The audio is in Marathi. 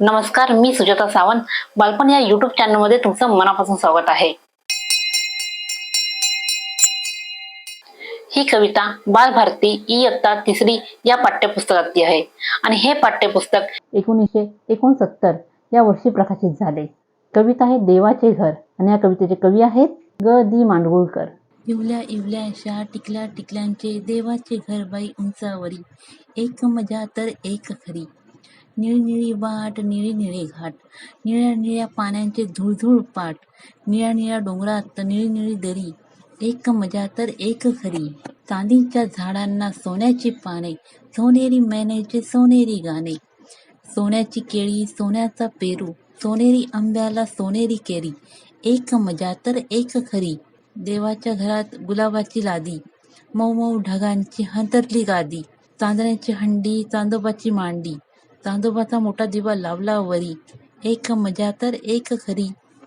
नमस्कार मी सुजाता सावंत. बालपण या युट्यूब चॅनलमध्ये तुमचं मनापासून स्वागत आहे. ही कविता बालभारती इयत्ता तिसरी या पाठ्यपुस्तकातली आहे. आणि हे पाठ्यपुस्तक एकोणीसशे एकोणसत्तर या वर्षी प्रकाशित झाले. कविता आहे देवाचे घर आणि या कवितेचे कवी आहेत ग. दी. मांडगुळकर. इवल्या इवल्याशा टिकल्या टिकल्यांचे देवाचे घर बाई उंचावरी. एक मजा तर एक खरी. निळी निळी वाट निळी निळी घाट निळ्या निळ्या पाण्याचे धुळधुळ पाट निळ्या निळ्या डोंगरात निळी निळी दरी एक मजा तर एक खरी. चांदीच्या झाडांना सोन्याची पाने सोनेरी मैनेचे सोनेरी गाणे. सोन्याची केळी सोन्याचा पेरू सोनेरी आंब्याला सोनेरी केरी एक मजा तर एक खरी. देवाच्या घरात गुलाबाची लादी मऊ मऊ ढगांची हंतरली गादी चांदण्याची हंडी चांदोबाची मांडी चांदोबाचा मोठा दिवा लावला वरी. एक मजा तर एक खरी.